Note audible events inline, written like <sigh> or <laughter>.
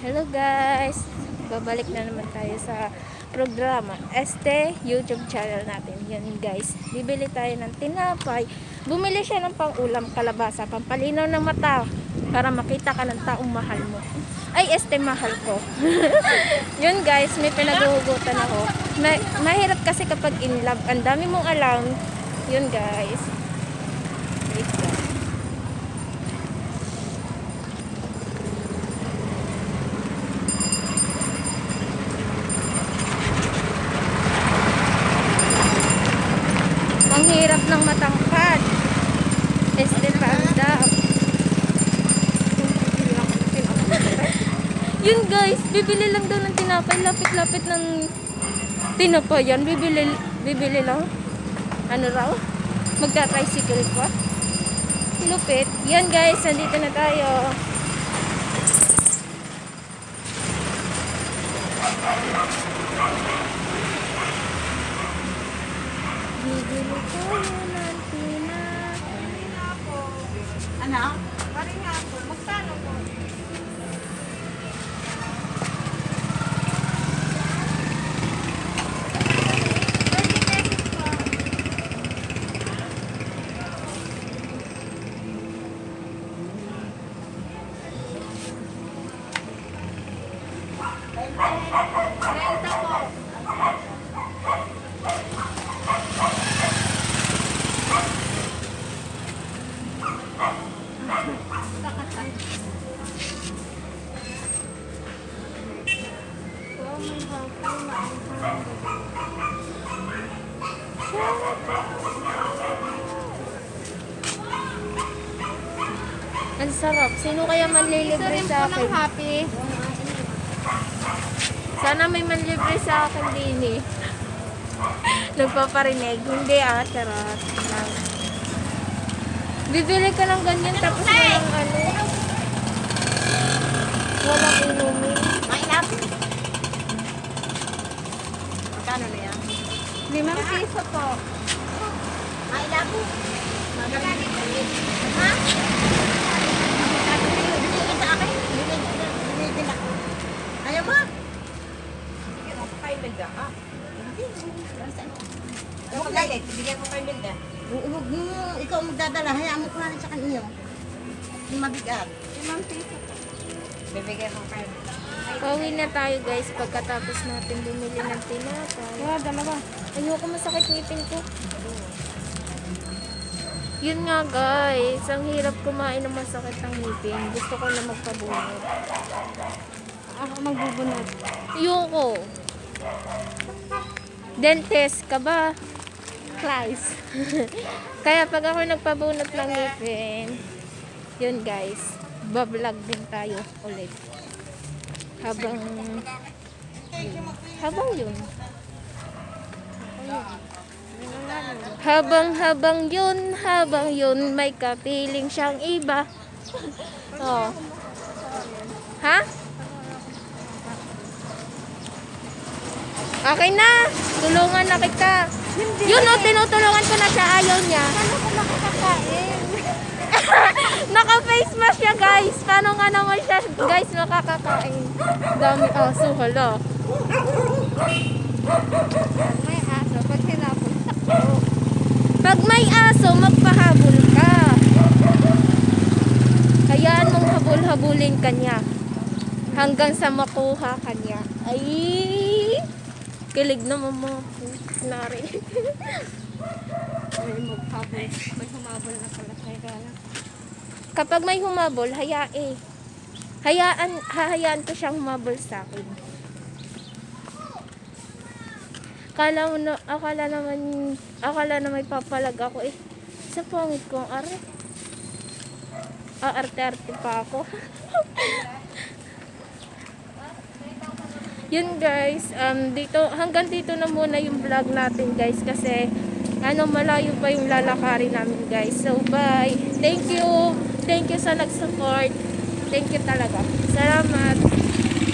Hello guys! Babalik na naman tayo sa programa Este YouTube channel natin. Yan guys. Bibili tayo ng tinapay. Bumili siya ng pang-ulam kalabasa, pampalinaw ng mata para makita ka ng taong mahal mo. Ay, este mahal ko. <laughs> Yun guys, may pinaghuhugutan ako. Ma- mahirap kasi kapag in love. Ang dami mong alam. Yun guys. Wait lang. Hirap ng matangkad. Este panda. Yun guys, bibili lang daw ng tinapay. Lapit-lapit ng tinapay yan. Bibili, bibili lang. Ano raw? Magta-tricycle pa. Lupit. Yan guys, nandito na tayo. Bibili tayo ng tinapay. Ano? Pari nga ako. Magkano po? Ang sarap. Sino kaya manlilibre sa akin? happy. Sana may manlibre sa akin din eh. <laughs> Nagpaparinig. Hindi ah, charot. Bibili ka ng ganyan tapos walang ano. Walang inumin. May lap. Magkano na yan? Limang piso po. May lap. Magkano Ha? Bibigyan sa akin. Bibigyan ako. Ayaw mo? Sige, kay Milda ka. Huwag galit, bigyan mo kay Milda. Huwag mo, ikaw magdadala, hayaan mo ko na sa kanya. Mabigat. Limang piso. Bibigyan mo kay Pauwi na tayo guys pagkatapos natin bumili ng tinapay. Kaya dalawa. Ayoko masakit ngipin ko. Yun nga guys, ang hirap kumain ng masakit ng ngipin. Gusto ko na magpabunot. Ako magbubunod. Ayoko. Dentist ka ba? Class. <laughs> Kaya pag ako nagpabunot ng ngipin, yun guys, bablog din tayo ulit. Habang, habang yun. Habang habang yun, habang yun, may kapiling siyang iba. oh. Ha? Okay na. Tulungan na kita. Yun o, tinutulungan ko na siya. Ayaw niya. Ano ko makakakain? <laughs> Naka-face mask siya, guys. Paano nga naman siya, guys, makakakain? Dami aso, pag hinapon, Pag may aso, magpahabol ka. Hayaan mong habol-habulin kanya. Hanggang sa makuha kanya. Ay! Kilig naman mga nari. may maghabol. May humabol na pala kay Gala. Kapag may humabol, hayae. Hayaan, hahayaan ko siyang humabol sa akin. Akala mo na, akala naman, akala na may papalag ako eh. Sa pangit kong are. Aarte-arte pa ako. <laughs> Yun guys, um, dito, hanggang dito na muna yung vlog natin guys kasi ano malayo pa yung lalakarin namin guys. So bye. Thank you. Thank you sa nag-support. Thank you talaga. Salamat.